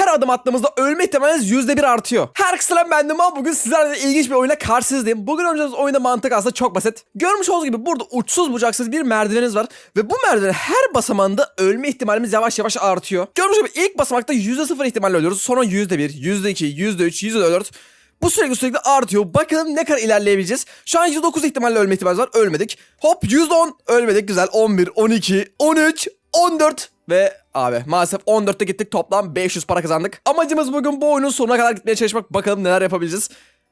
her adım attığımızda ölme ihtimaliniz %1 artıyor. Herkese selam ben Numa. Bugün sizlerle ilginç bir oyuna karşınızdayım. Bugün oynayacağımız oyunda mantık aslında çok basit. Görmüş olduğunuz gibi burada uçsuz bucaksız bir merdivenimiz var. Ve bu merdivenin her basamağında ölme ihtimalimiz yavaş yavaş artıyor. Görmüş gibi ilk basamakta %0 ihtimalle ölüyoruz. Sonra %1, %2, %3, %4. Bu sürekli sürekli artıyor. Bakalım ne kadar ilerleyebileceğiz. Şu an %9 ihtimalle ölme ihtimalimiz var. Ölmedik. Hop %10. Ölmedik. Güzel. 11, 12, 13, 14 ve abi maalesef 14'te gittik. Toplam 500 para kazandık. Amacımız bugün bu oyunun sonuna kadar gitmeye çalışmak. Bakalım neler yapabileceğiz.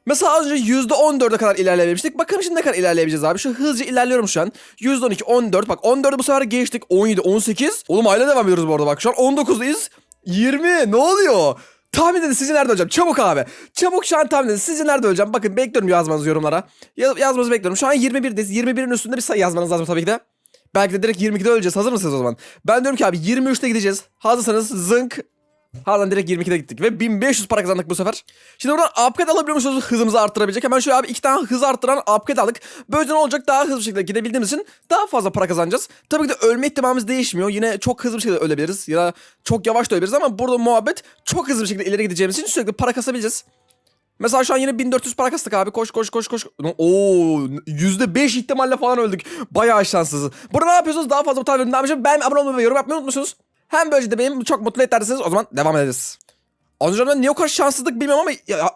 Mesela az önce %14'e kadar ilerleyebilmiştik. Bakalım şimdi ne kadar ilerleyebileceğiz abi. Şu hızlıca ilerliyorum şu an. %12, 14. Bak 14'ü bu sefer geçtik. 17, 18. Oğlum hala devam ediyoruz bu arada bak. Şu an 19'dayız. 20. Ne oluyor? Tahmin edin sizce nerede öleceğim? Çabuk abi. Çabuk şu an tahmin edin. Sizce nerede öleceğim? Bakın bekliyorum yazmanızı yorumlara. Ya- yazmanızı bekliyorum. Şu an 21'deyiz. 21'in üstünde bir sayı yazmanız lazım tabii ki de. Belki de direkt 22'de öleceğiz. Hazır mısınız o zaman? Ben diyorum ki abi 23'te gideceğiz. Hazırsanız zınk. Halen direkt 22'de gittik ve 1500 para kazandık bu sefer. Şimdi buradan upgrade alabiliyor musunuz? Hızımızı arttırabilecek. Hemen şöyle abi iki tane hız arttıran upgrade aldık. Böylece ne olacak? Daha hızlı bir şekilde gidebildiğimiz için daha fazla para kazanacağız. Tabii ki de ölme ihtimalimiz değişmiyor. Yine çok hızlı bir şekilde ölebiliriz. Ya da çok yavaş da ölebiliriz ama burada muhabbet çok hızlı bir şekilde ileri gideceğimiz için sürekli para kasabileceğiz. Mesela şu an yine 1400 para kastık abi. Koş koş koş koş. Oo %5 ihtimalle falan öldük. Bayağı şanssızız. Burada ne yapıyorsunuz? Daha fazla bu tarz bölümde. Ben abone olmayı ve yorum yapmayı unutmuyorsunuz. Hem böylece de benim çok mutlu ederseniz o zaman devam ederiz. Az önce niye o kadar şanssızlık bilmiyorum ama ya,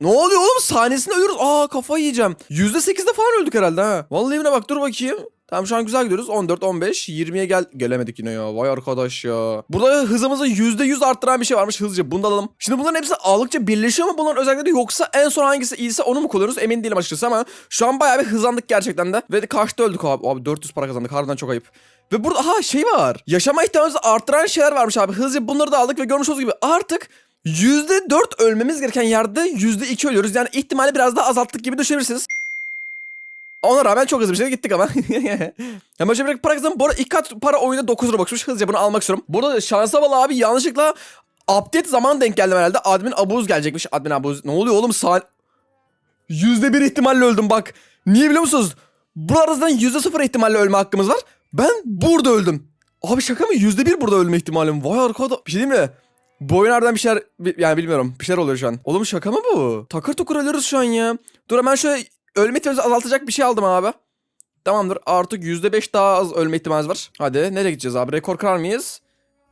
ne oluyor oğlum saniyesinde ölüyoruz. Aa kafayı yiyeceğim. %8'de falan öldük herhalde ha. Vallahi yine bak dur bakayım. Tamam şu an güzel gidiyoruz. 14, 15, 20'ye gel gelemedik yine ya. Vay arkadaş ya. Burada hızımızı %100 arttıran bir şey varmış hızlıca. Bunu da alalım. Şimdi bunların hepsi aldıkça birleşiyor mu bunların özellikleri yoksa en son hangisi iyiyse onu mu kullanıyoruz emin değilim açıkçası ama şu an bayağı bir hızlandık gerçekten de. Ve kaçta öldük abi? Abi 400 para kazandık. Harbiden çok ayıp. Ve burada aha şey var. Yaşama ihtimalimizi arttıran şeyler varmış abi. Hızlıca bunları da aldık ve görmüş olduğunuz gibi artık %4 ölmemiz gereken yerde %2 ölüyoruz. Yani ihtimali biraz daha azalttık gibi düşünebilirsiniz. Ona rağmen çok hızlı bir şekilde gittik ama. Hemen şöyle bir para kazandım. Bu arada ilk kat para oyunda 9 lira bakmış. Hızlıca bunu almak istiyorum. Burada şansa bağlı abi yanlışlıkla update zaman denk geldim herhalde. Admin abuz gelecekmiş. Admin abuz. Ne oluyor oğlum? Sa %1 ihtimalle öldüm bak. Niye biliyor musunuz? Buradan %0 ihtimalle ölme hakkımız var. Ben burada öldüm. Abi şaka mı? %1 burada ölme ihtimalim. Vay arkada. Bir şey diyeyim mi? Bu oyun harbiden bir şeyler yani bilmiyorum. Bir şeyler oluyor şu an. Oğlum şaka mı bu? Takır tukur ölüyoruz şu an ya. Dur hemen şöyle ölme ihtimalimizi azaltacak bir şey aldım abi. Tamamdır. Artık %5 daha az ölme ihtimalimiz var. Hadi nereye gideceğiz abi? Rekor kırar mıyız?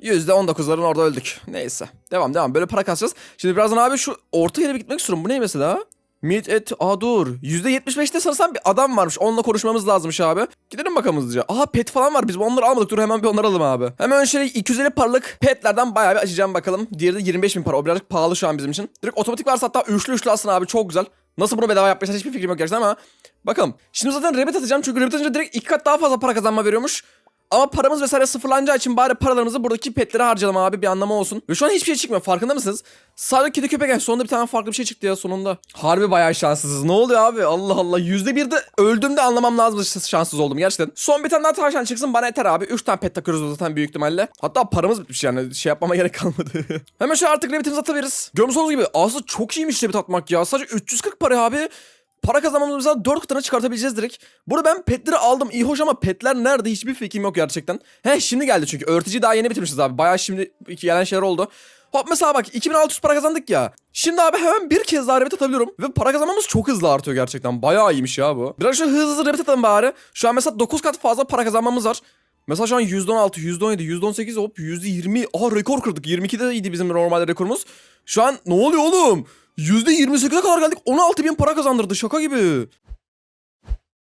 %19'ların orada öldük. Neyse. Devam devam. Böyle para kasacağız. Şimdi birazdan abi şu orta yere bir gitmek istiyorum. Bu ne mesela? Meet et... Aa dur. %75'te sanırsam bir adam varmış. Onunla konuşmamız lazımmış abi. Gidelim bakalım hızlıca. Aha pet falan var. Biz onları almadık. Dur hemen bir onları alalım abi. Hemen şöyle 250 paralık petlerden bayağı bir açacağım bakalım. Diğeri de 25 bin para. O birazcık pahalı şu an bizim için. Direkt otomatik varsa hatta üçlü üçlü alsın abi. Çok güzel. Nasıl bunu bedava yapmışlar hiçbir fikrim yok gerçekten ama. Bakalım. Şimdi zaten rabbit atacağım. Çünkü rabbit atınca direkt iki kat daha fazla para kazanma veriyormuş. Ama paramız vesaire sıfırlanacağı için bari paralarımızı buradaki petlere harcayalım abi bir anlamı olsun. Ve şu an hiçbir şey çıkmıyor farkında mısınız? Sadece kedi köpek sonunda bir tane farklı bir şey çıktı ya sonunda. Harbi bayağı şanssızız. Ne oluyor abi? Allah Allah. Yüzde bir de öldüğümde anlamam lazım şanssız oldum gerçekten. Son bir tane daha tavşan çıksın bana yeter abi. Üç tane pet takıyoruz zaten büyük ihtimalle. Hatta paramız bitmiş yani. Şey yapmama gerek kalmadı. Hemen şu artık rabbitimizi atabiliriz. Görmüş olduğunuz gibi aslında çok iyiymiş rabbit atmak ya. Sadece 340 para abi. Para kazanmamızı mesela 4 katına çıkartabileceğiz direkt. Burada ben petleri aldım. İyi hoş ama petler nerede hiçbir fikrim yok gerçekten. He şimdi geldi çünkü. Öğretici daha yeni bitirmişiz abi. Bayağı şimdi iki gelen şeyler oldu. Hop mesela bak 2600 para kazandık ya. Şimdi abi hemen bir kez daha rabbit atabiliyorum. Ve para kazanmamız çok hızlı artıyor gerçekten. Bayağı iyiymiş ya bu. Biraz şu hızlı hızlı rabbit atalım bari. Şu an mesela 9 kat fazla para kazanmamız var. Mesela şu an %16, %17, %18 hop %20. Aha rekor kırdık. 22'de iyiydi bizim normalde rekorumuz. Şu an ne oluyor oğlum? %28'e kadar geldik. 16 bin para kazandırdı. Şaka gibi.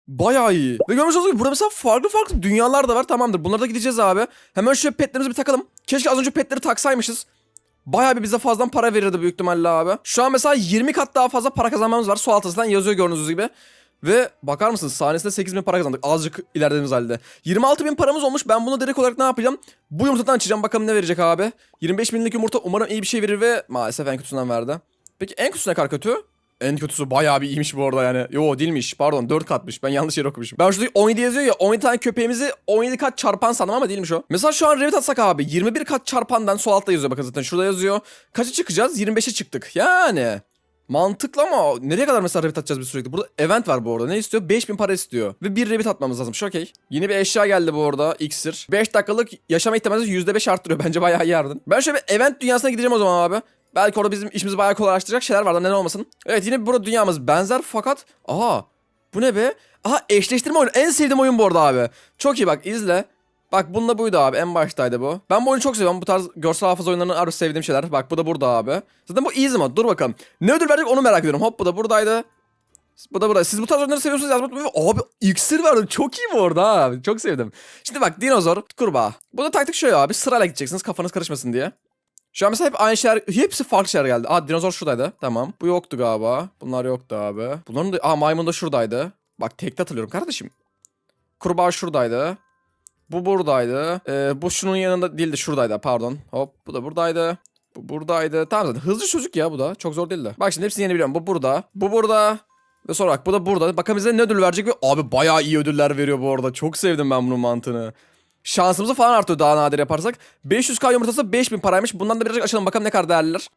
Bayağı iyi. Ve görmüş olduğunuz gibi burada mesela farklı farklı dünyalar da var. Tamamdır. Bunlara da gideceğiz abi. Hemen şöyle petlerimizi bir takalım. Keşke az önce petleri taksaymışız. Bayağı bir bize fazladan para verirdi büyük ihtimalle abi. Şu an mesela 20 kat daha fazla para kazanmamız var. Su altından yazıyor gördüğünüz gibi. Ve bakar mısınız saniyesinde 8 bin para kazandık. Azıcık ilerlediğimiz halde. 26 bin paramız olmuş. Ben bunu direkt olarak ne yapacağım? Bu yumurtadan açacağım. Bakalım ne verecek abi. 25 binlik yumurta umarım iyi bir şey verir ve maalesef en kötüsünden verdi. Peki en kötüsü ne kadar kötü? En kötüsü bayağı bir iyiymiş bu arada yani. Yo değilmiş pardon 4 katmış. Ben yanlış yere okumuşum. Ben şurada 17 yazıyor ya 17 tane köpeğimizi 17 kat çarpan sandım ama değilmiş o. Mesela şu an revit atsak abi 21 kat çarpandan sol altta yazıyor bakın zaten şurada yazıyor. Kaça çıkacağız? 25'e çıktık. Yani Mantıklı ama nereye kadar mesela rabbit atacağız biz sürekli? Burada event var bu arada. Ne istiyor? 5000 para istiyor. Ve bir rabbit atmamız lazım. Şu okey. Yeni bir eşya geldi bu arada. İksir. 5 dakikalık yaşama ihtimalini %5 arttırıyor. Bence bayağı iyi yardın. Ben şöyle bir event dünyasına gideceğim o zaman abi. Belki orada bizim işimizi bayağı kolaylaştıracak şeyler var da neden olmasın. Evet yine burada dünyamız benzer fakat... Aha bu ne be? Aha eşleştirme oyunu. En sevdiğim oyun bu arada abi. Çok iyi bak izle. Bak bununla buydu abi. En baştaydı bu. Ben bu oyunu çok seviyorum. Bu tarz görsel hafıza oyunlarının arası sevdiğim şeyler. Bak bu da burada abi. Zaten bu easy mod. Dur bakalım. Ne ödül verecek onu merak ediyorum. Hop bu da buradaydı. Bu da burada. Siz bu tarz oyunları seviyorsunuz unutmayın. Abi iksir verdim. Çok iyi bu arada abi. Çok sevdim. Şimdi bak dinozor, kurbağa. Bu da taktik şöyle abi. Sırayla gideceksiniz kafanız karışmasın diye. Şu an mesela hep aynı şeyler, hepsi farklı şeyler geldi. Aa dinozor şuradaydı. Tamam. Bu yoktu galiba. Bunlar yoktu abi. Bunların da, aa maymun da şuradaydı. Bak tekte hatırlıyorum kardeşim. Kurbağa şuradaydı. Bu buradaydı. Ee, bu şunun yanında değildi şuradaydı pardon. Hop bu da buradaydı. Bu buradaydı. Tamam zaten hızlı çocuk ya bu da. Çok zor değildi. Bak şimdi hepsini yeni biliyorum. Bu burada. Bu burada. Ve sonra bak bu da burada. Bakalım bize ne ödül verecek ve abi bayağı iyi ödüller veriyor bu arada. Çok sevdim ben bunun mantığını. Şansımızı falan artıyor daha nadir yaparsak. 500k yumurtası 5000 paraymış. Bundan da birazcık açalım bakalım ne kadar değerliler.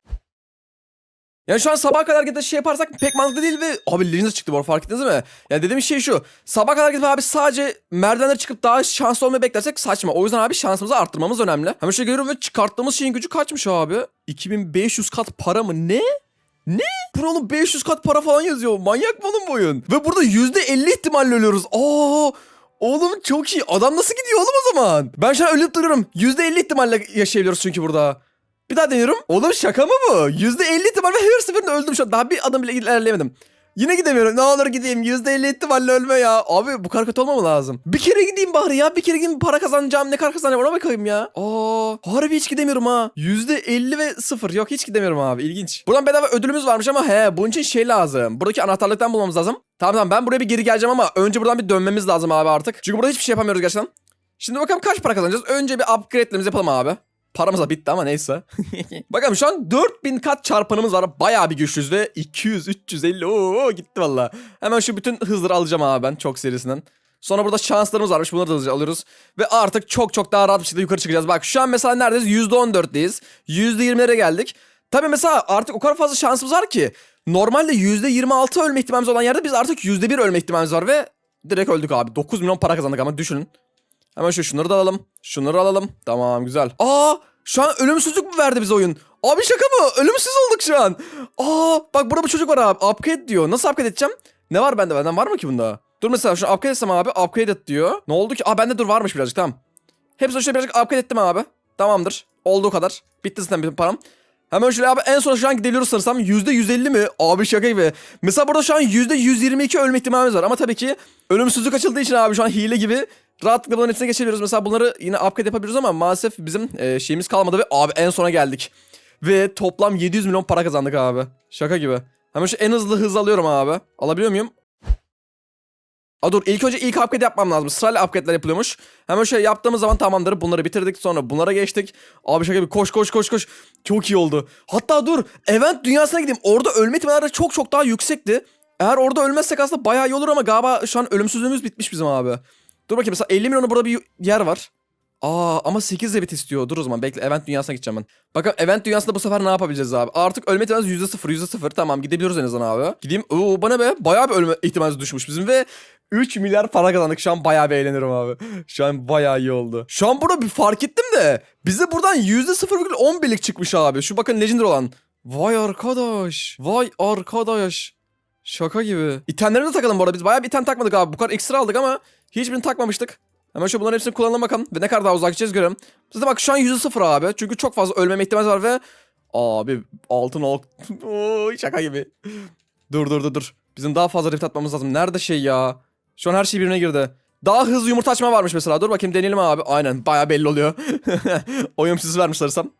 Yani şu an sabaha kadar gidip şey yaparsak pek mantıklı değil ve abi Legends çıktı bu arada fark ettiniz mi? Yani dediğim şey şu. Sabaha kadar gidip abi sadece merdivenlere çıkıp daha şanslı olmayı beklersek saçma. O yüzden abi şansımızı arttırmamız önemli. Hemen şöyle görüyorum ve çıkarttığımız şeyin gücü kaçmış abi? 2500 kat para mı? Ne? Ne? Bu oğlum 500 kat para falan yazıyor. Manyak mı oğlum bu oyun? Ve burada %50 ihtimalle ölüyoruz. Aa! Oğlum çok iyi. Adam nasıl gidiyor oğlum o zaman? Ben şu an ölüp duruyorum. %50 ihtimalle yaşayabiliyoruz çünkü burada. Bir daha deniyorum. Oğlum şaka mı bu? %50 ihtimal ve her seferinde öldüm şu an. Daha bir adım bile ilerleyemedim. Yine gidemiyorum. Ne olur gideyim. %50 ihtimalle ölme ya. Abi bu kadar kötü olmama lazım. Bir kere gideyim bari ya. Bir kere gideyim para kazanacağım. Ne kadar kazanacağım ona bakayım ya. Aa, harbi hiç gidemiyorum ha. %50 ve 0. Yok hiç gidemiyorum abi. İlginç. Buradan bedava ödülümüz varmış ama he bunun için şey lazım. Buradaki anahtarlıktan bulmamız lazım. Tamam tamam ben buraya bir geri geleceğim ama önce buradan bir dönmemiz lazım abi artık. Çünkü burada hiçbir şey yapamıyoruz gerçekten. Şimdi bakalım kaç para kazanacağız. Önce bir upgrade'lerimizi yapalım abi. Paramız da bitti ama neyse. Bakalım şu an 4000 kat çarpanımız var. Bayağı bir güçlüyüz ve 200, 350 ooo gitti valla. Hemen şu bütün hızları alacağım abi ben çok serisinden. Sonra burada şanslarımız varmış bunları da hızlıca alıyoruz. Ve artık çok çok daha rahat bir şekilde yukarı çıkacağız. Bak şu an mesela neredeyiz? %14'deyiz. %20'lere geldik. Tabii mesela artık o kadar fazla şansımız var ki. Normalde %26 ölme ihtimalimiz olan yerde biz artık %1 ölme ihtimalimiz var ve direkt öldük abi. 9 milyon para kazandık ama düşünün. Hemen şu şunları da alalım. Şunları alalım. Tamam güzel. Aa şu an ölümsüzlük mü verdi bize oyun? Abi şaka mı? Ölümsüz olduk şu an. Aa bak burada bir çocuk var abi. Upgrade diyor. Nasıl upgrade edeceğim? Ne var bende? Benden var mı ki bunda? Dur mesela şu upgrade etsem abi. Upgrade et diyor. Ne oldu ki? Aa bende dur varmış birazcık tamam. Hepsini şöyle birazcık upgrade ettim abi. Tamamdır. Olduğu kadar. Bitti zaten bütün param. Hemen şöyle abi en son şu an gideliyoruz sanırsam %150 mi? Abi şaka gibi. Mesela burada şu an %122 ölme ihtimalimiz var. Ama tabii ki ölümsüzlük açıldığı için abi şu an hile gibi rahatlıkla bunların hepsine geçebiliyoruz. Mesela bunları yine upgrade yapabiliyoruz ama maalesef bizim e, şeyimiz kalmadı ve abi en sona geldik. Ve toplam 700 milyon para kazandık abi. Şaka gibi. Hemen şu en hızlı hız alıyorum abi. Alabiliyor muyum? Aa dur ilk önce ilk upgrade yapmam lazım. Sırayla upgrade'ler yapılıyormuş. Hemen şöyle yaptığımız zaman tamamdır. Bunları bitirdik sonra bunlara geçtik. Abi şaka gibi koş koş koş koş. Çok iyi oldu. Hatta dur event dünyasına gideyim. Orada ölme ihtimalleri çok çok daha yüksekti. Eğer orada ölmezsek aslında bayağı iyi olur ama galiba şu an ölümsüzlüğümüz bitmiş bizim abi. Dur bakayım mesela 50 milyonu burada bir yer var. Aa ama 8 debit istiyor. Dur o zaman bekle event dünyasına gideceğim ben. Bakalım event dünyasında bu sefer ne yapabileceğiz abi? Artık ölme ihtimalimiz %0 %0 tamam gidebiliyoruz en azından abi. Gideyim. Oo bana be bayağı bir ölme ihtimalimiz düşmüş bizim ve 3 milyar para kazandık. Şu an bayağı bir eğlenirim abi. Şu an bayağı iyi oldu. Şu an burada bir fark ettim de bize buradan %0,11'lik çıkmış abi. Şu bakın Legendary olan. Vay arkadaş. Vay arkadaş. Şaka gibi. İtemleri de takalım bu arada. Biz bayağı bir item takmadık abi. Bu kadar ekstra aldık ama hiçbirini takmamıştık. Hemen şu bunların hepsini kullanalım bakalım. Ve ne kadar daha uzak gideceğiz görelim. Zaten bak şu an %0 abi. Çünkü çok fazla ölmeme ihtimali var ve... Abi altın ol. Şaka gibi. Dur dur dur dur. Bizim daha fazla rift atmamız lazım. Nerede şey ya? Şu an her şey birbirine girdi. Daha hızlı yumurta açma varmış mesela. Dur bakayım deneyelim abi. Aynen baya belli oluyor. Oyun sizi vermiş sanırsam.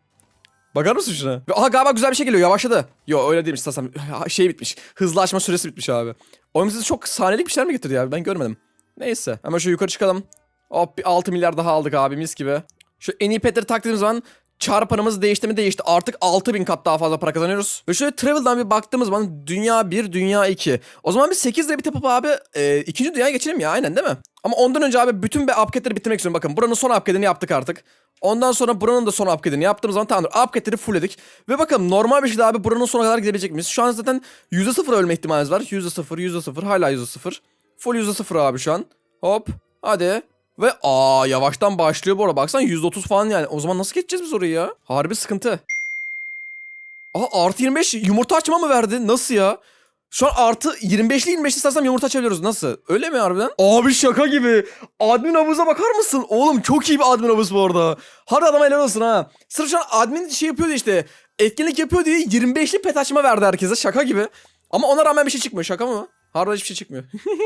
Bakar mısın şuna? Aha galiba güzel bir şey geliyor. Yavaşladı. Yo öyle değilmiş sanırsam. Ha, Şey bitmiş. Hızlı açma süresi bitmiş abi. Oyun sizi çok saniyelik bir şeyler mi getirdi ya? Ben görmedim. Neyse. Hemen şu yukarı çıkalım. Hop bir 6 milyar daha aldık abi mis gibi. Şu en iyi petleri taktığımız zaman çarpanımız değişti mi değişti. Artık 6000 kat daha fazla para kazanıyoruz. Ve şöyle Travel'dan bir baktığımız zaman dünya 1, dünya 2. O zaman bir 8 lira bir yapıp abi e, ikinci dünyaya geçelim ya aynen değil mi? Ama ondan önce abi bütün bir upgrade'leri bitirmek istiyorum. Bakın buranın son upgrade'ini yaptık artık. Ondan sonra buranın da son upgrade'ini yaptığımız zaman tamamdır. Upgrade'leri fullledik. Ve bakalım normal bir şekilde abi buranın sonuna kadar gidebilecek miyiz? Şu an zaten %0 ölme ihtimalimiz var. %0, %0, hala %0. Full %0 abi şu an. Hop. Hadi. Ve aa yavaştan başlıyor bu arada. Baksana %30 falan yani. O zaman nasıl geçeceğiz biz orayı ya? Harbi sıkıntı. Aa artı 25 yumurta açma mı verdi? Nasıl ya? Şu an artı 25'li 25'li istersem yumurta açabiliyoruz. Nasıl? Öyle mi harbiden? Abi şaka gibi. Admin havuza bakar mısın? Oğlum çok iyi bir admin havuz bu arada. Hadi adama helal olsun ha. Sırf şu an admin şey yapıyordu işte. Etkinlik yapıyor diye 25'li pet açma verdi herkese. Şaka gibi. Ama ona rağmen bir şey çıkmıyor. Şaka mı? Harbiden hiçbir şey çıkmıyor.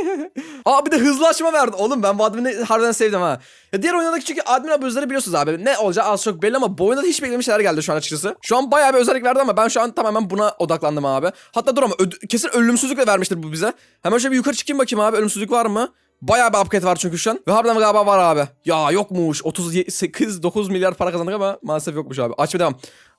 Aa bir de hızlı açma verdi. Oğlum ben bu admini harbiden sevdim ha. Ya diğer oyundaki çünkü admin abuzları biliyorsunuz abi. Ne olacağı az çok belli ama bu oyunda da hiç beklemiş şeyler geldi şu an açıkçası. Şu an bayağı bir özellik verdi ama ben şu an tamamen buna odaklandım abi. Hatta dur ama kesin ölümsüzlük de vermiştir bu bize. Hemen şöyle bir yukarı çıkayım bakayım abi ölümsüzlük var mı? Bayağı bir upgrade var çünkü şu an. Ve harbiden galiba var abi. Ya yokmuş. 38 9 milyar para kazandık ama maalesef yokmuş abi. Açma devam.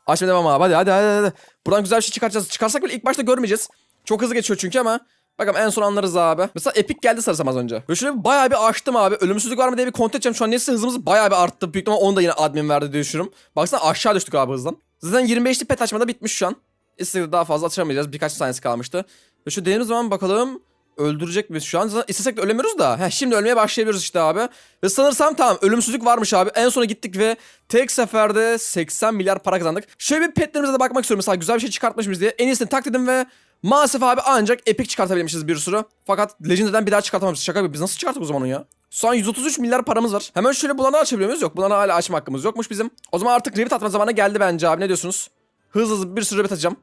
Açma devam abi. Hadi hadi hadi. hadi. Buradan güzel bir şey çıkartacağız. Çıkarsak bile ilk başta görmeyeceğiz. Çok hızlı geçiyor çünkü ama Bakalım en son anlarız abi. Mesela Epic geldi sarısam az önce. Ve şöyle bayağı bir açtım abi. Ölümsüzlük var mı diye bir kontrol edeceğim. Şu an neyse hızımız bayağı bir arttı. Büyük ihtimalle onu da yine admin verdi diye düşünüyorum. Baksana aşağı düştük abi hızdan. Zaten 25'li pet açmada bitmiş şu an. İstesek daha fazla açamayacağız. Birkaç saniyesi kalmıştı. Ve şu denediğimiz zaman bakalım öldürecek miyiz şu an? Zaten istesek de ölemiyoruz da. Heh, şimdi ölmeye başlayabiliyoruz işte abi. Ve sanırsam tamam ölümsüzlük varmış abi. En sona gittik ve tek seferde 80 milyar para kazandık. Şöyle bir petlerimize de bakmak istiyorum. Mesela güzel bir şey çıkartmış mıyız diye. En iyisini tak dedim ve Maalesef abi ancak epic çıkartabilmişiz bir sürü. Fakat Legendary'den bir daha çıkartamamışız. Şaka gibi. Biz nasıl çıkarttık o zaman onu ya? Şu an 133 milyar paramız var. Hemen şöyle bulanı açabiliyor muyuz? Yok. Bulanı hala açma hakkımız yokmuş bizim. O zaman artık revit atma zamanı geldi bence abi. Ne diyorsunuz? Hızlı hızlı bir sürü revit atacağım.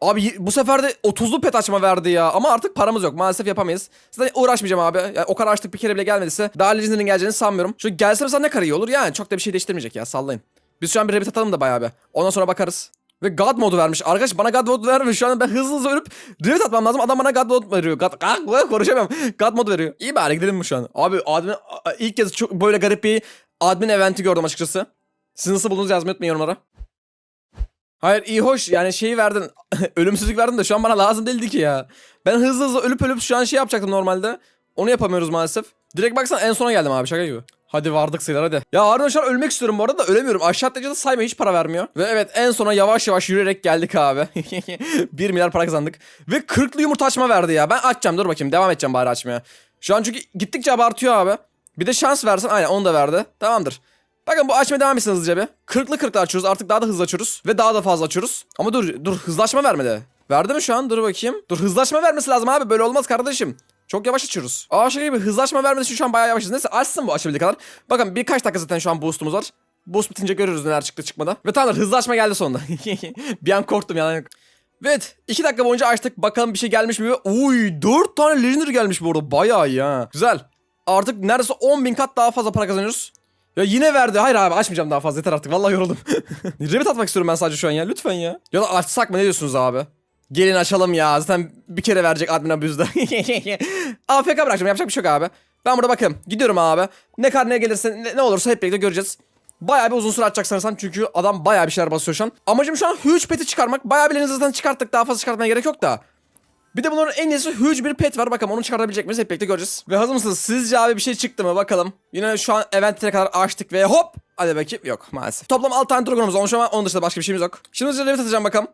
Abi bu sefer de 30'lu pet açma verdi ya. Ama artık paramız yok. Maalesef yapamayız. Zaten uğraşmayacağım abi. Yani o kadar açtık bir kere bile gelmediyse. Daha Legendary'nin geleceğini sanmıyorum. Şu gelse mesela ne kadar iyi olur. Yani çok da bir şey değiştirmeyecek ya. Sallayın. Biz şu an bir revit atalım da bayağı bir. Ondan sonra bakarız. Ve God modu vermiş. Arkadaş bana God modu vermiş. Şu an ben hızlı hızlı ölüp revit atmam lazım. Adam bana God modu veriyor. God, ah, konuşamıyorum. God modu veriyor. İyi bari gidelim mi şu an? Abi admin ilk kez çok böyle garip bir admin eventi gördüm açıkçası. Siz nasıl buldunuz yazmayı unutmayın yorumlara. Hayır iyi hoş yani şeyi verdin ölümsüzlük verdin de şu an bana lazım değildi ki ya. Ben hızlı hızlı ölüp ölüp şu an şey yapacaktım normalde. Onu yapamıyoruz maalesef. Direkt baksana en sona geldim abi şaka gibi. Hadi vardık sayılar hadi. Ya an ölmek istiyorum bu arada da ölemiyorum. Aşağı da sayma hiç para vermiyor. Ve evet en sona yavaş yavaş yürüyerek geldik abi. 1 milyar para kazandık. Ve 40'lı yumurta açma verdi ya. Ben açacağım dur bakayım devam edeceğim bari açmaya. Şu an çünkü gittikçe abartıyor abi. Bir de şans versin aynen onu da verdi. Tamamdır. Bakın bu açmaya devam etsin hızlıca bir. 40'lı 40'lı açıyoruz artık daha da hızlı açıyoruz. Ve daha da fazla açıyoruz. Ama dur dur hızlaşma vermedi. Verdi mi şu an? Dur bakayım. Dur hızlaşma vermesi lazım abi. Böyle olmaz kardeşim. Çok yavaş açıyoruz. Aa şaka gibi hızlaşma vermesi için şu an bayağı yavaşız. Neyse açsın bu açabildiği kadar. Bakın birkaç dakika zaten şu an boostumuz var. Boost bitince görürüz neler çıktı çıkmadı. Ve tamamdır hızlaşma geldi sonunda. bir an korktum yani. Evet 2 dakika boyunca açtık. Bakalım bir şey gelmiş mi? Uy 4 tane legendary gelmiş bu arada. Bayağı iyi. Güzel. Artık neredeyse 10 bin kat daha fazla para kazanıyoruz. Ya yine verdi. Hayır abi açmayacağım daha fazla. Yeter artık. Vallahi yoruldum. Revit atmak istiyorum ben sadece şu an ya. Lütfen ya. Ya da açsak mı ne diyorsunuz abi? Gelin açalım ya. Zaten bir kere verecek admin abuzda. AFK bırakacağım. Yapacak bir şey yok abi. Ben burada bakayım. Gidiyorum abi. Ne kadar ne gelirse ne, olursa hep birlikte göreceğiz. Bayağı bir uzun süre atacak sanırsam çünkü adam bayağı bir şeyler basıyor şu an. Amacım şu an huge pet'i çıkarmak. Bayağı bir zaten çıkarttık. Daha fazla çıkartmaya gerek yok da. Bir de bunların en iyisi huge bir pet var. Bakalım onu çıkarabilecek miyiz? Hep birlikte göreceğiz. Ve hazır mısınız? Sizce abi bir şey çıktı mı? Bakalım. Yine şu an eventlere kadar açtık ve hop. Hadi bakayım. Yok maalesef. Toplam 6 tane dragonumuz olmuş ama onun dışında başka bir şeyimiz yok. Şimdi hızlıca Revit atacağım bakalım.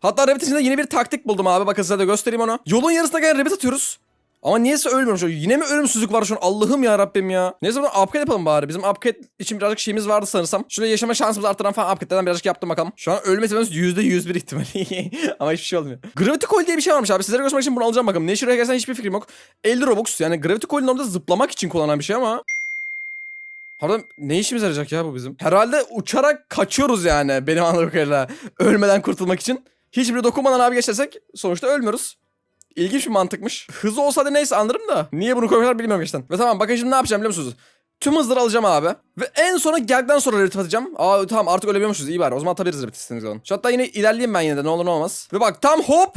Hatta Revit içinde yeni bir taktik buldum abi. Bakın size de göstereyim onu. Yolun yarısına gelen Revit atıyoruz. Ama niyeyse ölmüyorum şu. Yine mi ölümsüzlük var şu an? Allah'ım ya Rabbim ya. Neyse buradan upgrade yapalım bari. Bizim upgrade için birazcık şeyimiz vardı sanırsam. Şöyle yaşama şansımızı arttıran falan upgrade'lerden birazcık yaptım bakalım. Şu an ölme ihtimalimiz %101 ihtimal. Ama hiçbir şey olmuyor. Gravity Coil diye bir şey varmış abi. Sizlere göstermek için bunu alacağım bakalım. Ne yarıyor gerçekten hiçbir fikrim yok. 50 Robux. Yani Gravity Coil normalde zıplamak için kullanılan bir şey ama... Harbiden ne işimize yarayacak ya bu bizim? Herhalde uçarak kaçıyoruz yani benim anladığım kadarıyla. Ölmeden kurtulmak için. Hiçbiri dokunmadan abi geçersek sonuçta ölmüyoruz. İlginç bir mantıkmış. Hızlı olsa da neyse anlarım da. Niye bunu koymuşlar bilmiyorum gerçekten. Ve tamam bakın şimdi ne yapacağım biliyor musunuz? Tüm hızları alacağım abi. Ve en sona geldikten sonra retif atacağım. Aa tamam artık ölebiliyormuşuz iyi bari. O zaman atabiliriz retif istediğiniz zaman. Şu hatta yine ilerleyeyim ben yine de ne olur ne olmaz. Ve bak tam hop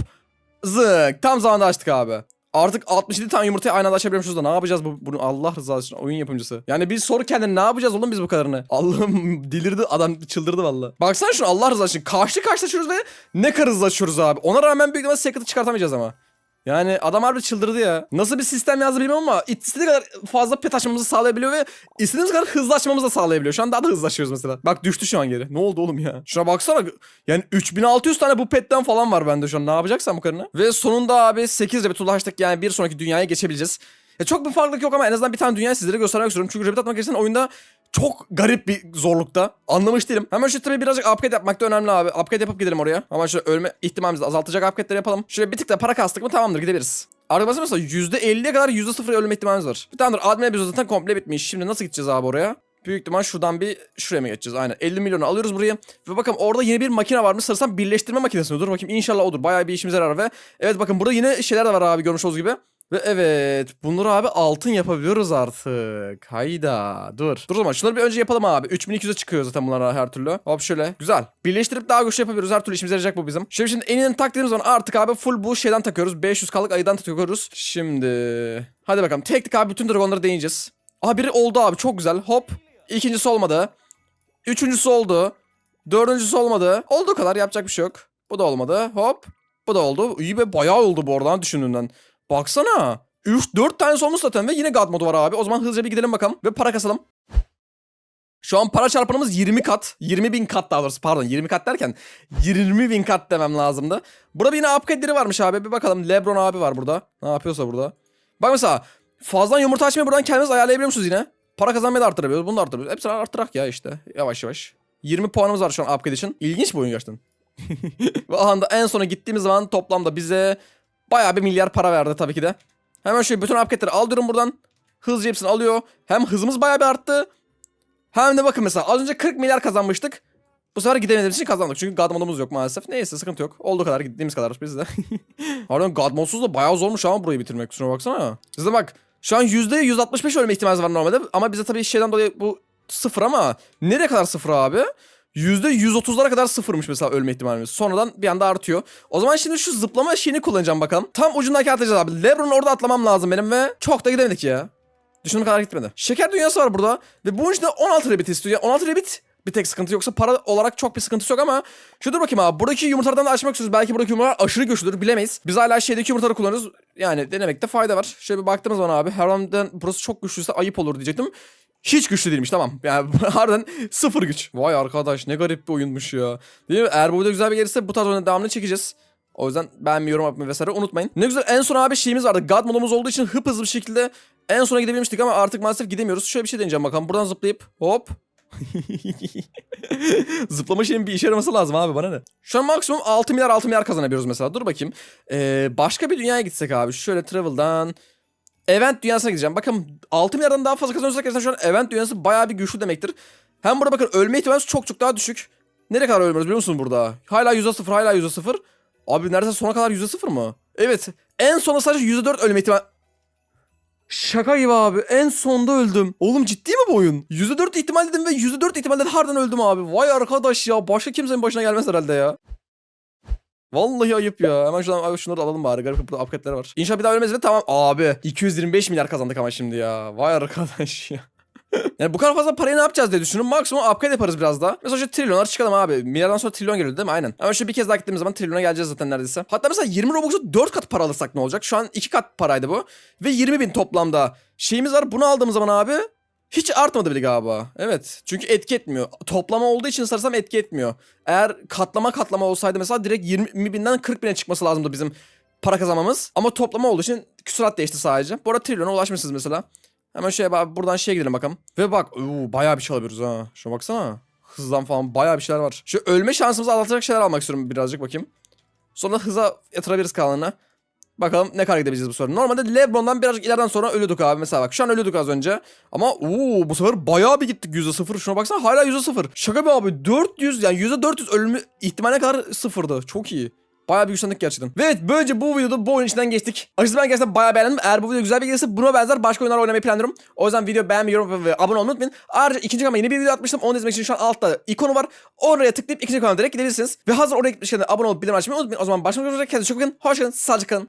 zık. Tam zamanda açtık abi. Artık 67 tane yumurtayı aynı anda açabiliyormuşuz da ne yapacağız bu, bunu Allah rızası için oyun yapımcısı. Yani bir sor kendine ne yapacağız oğlum biz bu kadarını? Allah'ım delirdi adam çıldırdı valla. Baksana şunu Allah rızası için karşı karşılaşıyoruz ve ne açıyoruz abi. Ona rağmen büyük ihtimalle secret'ı çıkartamayacağız ama. Yani adam harbi çıldırdı ya. Nasıl bir sistem yazdı bilmiyorum ama istediği kadar fazla pet açmamızı sağlayabiliyor ve istediğimiz kadar hızlı açmamızı da sağlayabiliyor. Şu an daha da hızlı açıyoruz mesela. Bak düştü şu an geri. Ne oldu oğlum ya? Şuna baksana. Yani 3600 tane bu petten falan var bende şu an. Ne yapacaksam bu karına? Ve sonunda abi 8 Rabbit ulaştık. Yani bir sonraki dünyaya geçebileceğiz. Ya çok bir farklılık yok ama en azından bir tane dünya sizlere göstermek istiyorum. Çünkü Rabbit atmak gerçekten oyunda çok garip bir zorlukta. Anlamış değilim. Hemen şu tabii birazcık upgrade yapmak da önemli abi. Upgrade yapıp gidelim oraya. Ama şöyle ölme ihtimalimizi azaltacak upgrade'leri yapalım. Şöyle bir tık da para kastık mı tamamdır gidebiliriz. Arkadaşlar mesela %50'ye kadar %0 ölme ihtimalimiz var. Bir tamamdır admin epizodu zaten komple bitmiş. Şimdi nasıl gideceğiz abi oraya? Büyük ihtimal şuradan bir şuraya mı geçeceğiz? Aynen 50 milyonu alıyoruz buraya. Ve bakın orada yeni bir makine varmış. Sanırsam birleştirme makinesi mi? Dur bakayım inşallah odur. Bayağı bir işimize yarar ve evet bakın burada yine şeyler de var abi görmüş olduğunuz gibi. Ve evet bunları abi altın yapabiliyoruz artık. Hayda dur. Dur o zaman şunları bir önce yapalım abi. 3200'e çıkıyor zaten bunlar her türlü. Hop şöyle. Güzel. Birleştirip daha güçlü yapabiliyoruz. Her türlü işimize yarayacak bu bizim. Şimdi, şimdi en iyi taktiğimiz var. Artık abi full bu şeyden takıyoruz. 500 kalık ayıdan takıyoruz. Şimdi. Hadi bakalım. Tek tek abi bütün dragonları deneyeceğiz. Aha biri oldu abi çok güzel. Hop. İkincisi olmadı. Üçüncüsü oldu. Dördüncüsü olmadı. Olduğu kadar yapacak bir şey yok. Bu da olmadı. Hop. Bu da oldu. İyi be bayağı oldu bu oradan düşündüğünden. Baksana. 3-4 tane olmuş zaten ve yine God modu var abi. O zaman hızlıca bir gidelim bakalım ve para kasalım. Şu an para çarpanımız 20 kat. 20 bin kat daha doğrusu pardon 20 kat derken 20 bin kat demem lazımdı. Burada yine upgrade'leri varmış abi. Bir bakalım Lebron abi var burada. Ne yapıyorsa burada. Bak mesela fazladan yumurta açmayı buradan kendimiz ayarlayabiliyor musunuz yine? Para kazanmayı da arttırabiliyoruz. Bunu da arttırabiliyoruz. Hepsini arttırak ya işte. Yavaş yavaş. 20 puanımız var şu an upgrade için. İlginç bir oyun gerçekten. Ve aha da en sona gittiğimiz zaman toplamda bize bayağı bir milyar para verdi tabii ki de. Hemen şöyle bütün upgrade'leri alıyorum buradan. Hızlıca hepsini alıyor. Hem hızımız bayağı bir arttı. Hem de bakın mesela az önce 40 milyar kazanmıştık. Bu sefer gidemediğimiz için kazandık. Çünkü God modumuz yok maalesef. Neyse sıkıntı yok. Olduğu kadar gittiğimiz kadar biz de. Harbiden God modsuz da bayağı zormuş ama burayı bitirmek. Kusura baksana. Size bak. Şu an %165 ölme ihtimalimiz var normalde. Ama bize tabii şeyden dolayı bu sıfır ama nereye kadar sıfır abi? %130'lara kadar sıfırmış mesela ölme ihtimalimiz. Sonradan bir anda artıyor. O zaman şimdi şu zıplama şeyini kullanacağım bakalım. Tam ucundaki atlayacağız abi. Lebron'un orada atlamam lazım benim ve çok da gidemedik ya. Düşündüğüm kadar gitmedi. Şeker dünyası var burada. Ve bunun içinde 16 rebit istiyor. Yani 16 rebit bir tek sıkıntı yoksa para olarak çok bir sıkıntısı yok ama şu dur bakayım abi buradaki yumurtalardan da açmak istiyoruz. Belki buradaki yumurtalar aşırı güçlüdür bilemeyiz. Biz hala şeydeki yumurtaları kullanıyoruz. Yani denemekte fayda var. Şöyle bir baktığımız zaman abi herhalde burası çok güçlüyse ayıp olur diyecektim. Hiç güçlü değilmiş tamam. Yani harbiden sıfır güç. Vay arkadaş ne garip bir oyunmuş ya. Değil mi? Eğer bu video güzel bir gelirse bu tarz oyunun devamını çekeceğiz. O yüzden beğenmeyi, yorum vesaire unutmayın. Ne güzel en son abi şeyimiz vardı. God modumuz olduğu için hıp hızlı bir şekilde en sona gidebilmiştik ama artık maalesef gidemiyoruz. Şöyle bir şey deneyeceğim bakalım. Buradan zıplayıp hop. Zıplama şeyin bir işe yaraması lazım abi bana ne? Şu an maksimum 6 milyar 6 milyar kazanabiliyoruz mesela. Dur bakayım. Ee, başka bir dünyaya gitsek abi. Şöyle travel'dan event dünyasına gideceğim. Bakın 6 milyardan daha fazla kazanıyorsak gerçekten şu an event dünyası bayağı bir güçlü demektir. Hem burada bakın ölme ihtimalimiz çok çok daha düşük. Nereye kadar ölmüyoruz biliyor musun burada? Hala %0 hala %0. Abi neredeyse sona kadar %0 mı? Evet. En sona sadece %4 ölme ihtimali. Şaka gibi abi. En sonda öldüm. Oğlum ciddi mi bu oyun? %4 ihtimal dedim ve %4 ihtimalden harbiden öldüm abi. Vay arkadaş ya. Başka kimsenin başına gelmez herhalde ya. Vallahi ayıp ya. Hemen şuradan şunları da alalım bari. Garip upgrade'ler var. İnşallah bir daha ölmeyiz ve tamam. Abi 225 milyar kazandık ama şimdi ya. Vay arkadaş ya. yani bu kadar fazla parayı ne yapacağız diye düşünüyorum. Maksimum upgrade yaparız biraz daha. Mesela şu trilyonlar çıkalım abi. Milyardan sonra trilyon geliyor değil mi? Aynen. Ama şöyle bir kez daha gittiğimiz zaman trilyona geleceğiz zaten neredeyse. Hatta mesela 20 Robux'u 4 kat para alırsak ne olacak? Şu an 2 kat paraydı bu. Ve 20 bin toplamda şeyimiz var. Bunu aldığımız zaman abi hiç artmadı bile galiba. Evet. Çünkü etki etmiyor. Toplama olduğu için sarsam etki etmiyor. Eğer katlama katlama olsaydı mesela direkt 20 binden 40 bine çıkması lazımdı bizim para kazanmamız. Ama toplama olduğu için küsurat değişti sadece. Bu arada trilyona ulaşmışız mesela. Hemen şöyle buradan şeye gidelim bakalım. Ve bak uu, bayağı bir şey alabiliyoruz ha. Şuna baksana. Hızdan falan bayağı bir şeyler var. Şu ölme şansımızı azaltacak şeyler almak istiyorum birazcık bakayım. Sonra hıza yatırabiliriz kalanına. Bakalım ne kadar gidebileceğiz bu sefer. Normalde Lebron'dan birazcık ileriden sonra ölüyorduk abi. Mesela bak şu an ölüyorduk az önce. Ama uuu bu sefer bayağı bir gittik %0. Şuna baksana hala %0. Şaka be abi 400 yani %400 ölümü ihtimaline kadar sıfırdı. Çok iyi. Bayağı bir güçlendik gerçekten. Ve evet böylece bu videoda bu oyun içinden geçtik. Açıkçası ben gerçekten bayağı beğendim. Eğer bu video güzel bir gelirse buna benzer başka oyunlar oynamayı planlıyorum. O yüzden video beğenmeyi, yorum ve abone olmayı unutmayın. Ayrıca ikinci kanalıma yeni bir video atmıştım. Onu izlemek için şu an altta ikonu var. Oraya tıklayıp ikinci kanalıma direkt gidebilirsiniz. Ve hazır oraya gitmişken de abone olup bildirim açmayı unutmayın. O zaman başlamak üzere. Kendinize çok bakın. Hoşçakalın. Sağlıcakla.